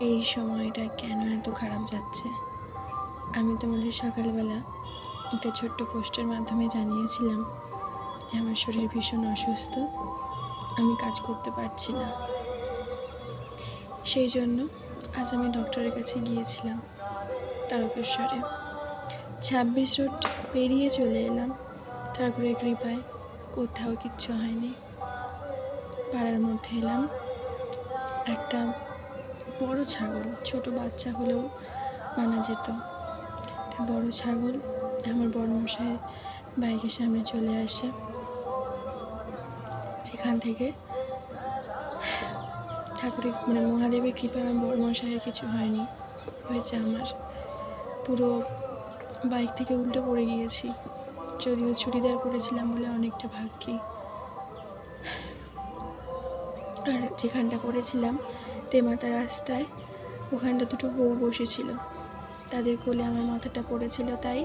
এই সময়টা কেন এত খারাপ যাচ্ছে? আমি তোমাদের সকালবেলা একটা ছোট্ট পোস্টের মাধ্যমে জানিয়েছিলাম যে আমার শরীর ভীষণ অসুস্থ, আমি কাজ করতে পারছি না। সেই জন্য আজ আমি ডক্টরের কাছে গিয়েছিলাম, তারকেশ্বরে। ছাব্বিশ রোড পেরিয়ে চলে এলাম, ঠাকুরের কৃপায় কোথাও কিচ্ছু হয়নি। পাড়ার মধ্যে এলাম, একটা বড় ছাগল, ছোট বাচ্চা হলেও মানা যেত। একটা বড় ছাগল আমার বড় মশাই বাইকের সামনে চলে আসে। যেখান থেকে ঠাকুরের মানে মহাদেবের কৃপায় আমার বড় মশাইয়ের কিছু হয়নি, হয়েছে আমার। পুরো বাইক থেকে উল্টে পড়ে গিয়েছি। যদিও চুড়িদার পরেছিলাম বলে অনেকটা ভাগ্যি। আর যেখানটা পড়েছিলাম তেমাতা রাস্তায় ওখানটা দুটো বউ বসেছিল। তাদের কোলে আমার মাথাটা পড়েছিল, তাই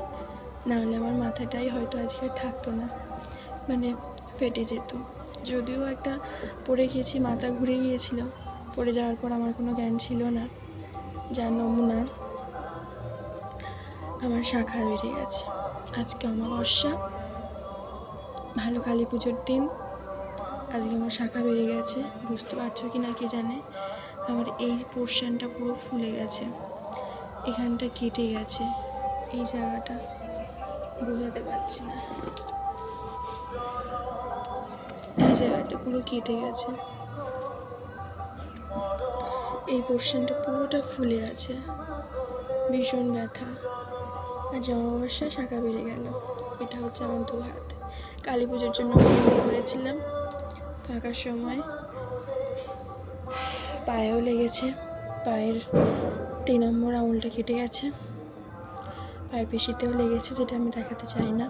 নাহলে আমার মাথাটাই হয়তো আজকে থাকতো না মানে ফেটে যেত। যদিও একটা পড়ে গিয়েছি, মাথা ঘুরে গিয়েছিল, পড়ে যাওয়ার পর আমার কোনো জ্ঞান ছিল না, যার নমুনা আমার শাখা বেড়ে গেছে। আজকে অমাবস্যা, ভালো কালী পুজোর দিন, আজকে আমার শাখা বেড়ে গেছে, বুঝতে পারছ কি না কি জানে? আমার এই পোর্শনটা পুরো ফুলে গেছে। এখানটা কেটে গেছে। এই জায়গাটা বোঝাতে পারছি না। এই জায়গাটা পুরো কেটে গেছে। এই পোর্শনটা পুরোটা ফুলে আছে। ভীষণ ব্যথা। আর অমাবস্যা শাখা বেড়ে গেল। এটা হচ্ছে আমার দু হাত কালী পুজোর জন্য করেছিলাম। ফাঁকার সময় পায়েও লেগেছে। পায়ের তিন নম্বর আঙুলটা কেটে গেছে। পায়ের পেশিতেও লেগেছে, যেটা আমি দেখাতে চাই না।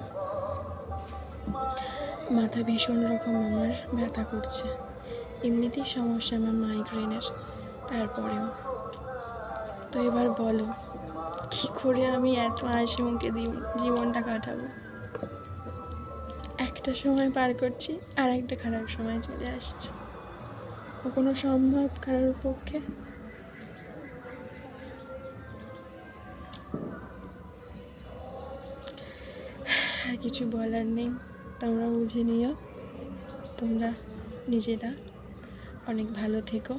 মাথা ভীষণ রকম আমার ব্যথা করছে। এমনিতেই সমস্যা আমার মাইগ্রেনের তারপরেও। তো এবার বলো, কী করে আমি এত হাসি মুখে জীবনটা কাটাবো? একটা সময় পার করছি আর একটা খারাপ সময় চলে আসছে। কখনো সম্ভব কারোর পক্ষে? আর কিছু বলার নেই। তোমরা বুঝে নিও। তোমরা নিজেরা অনেক ভালো থেকো।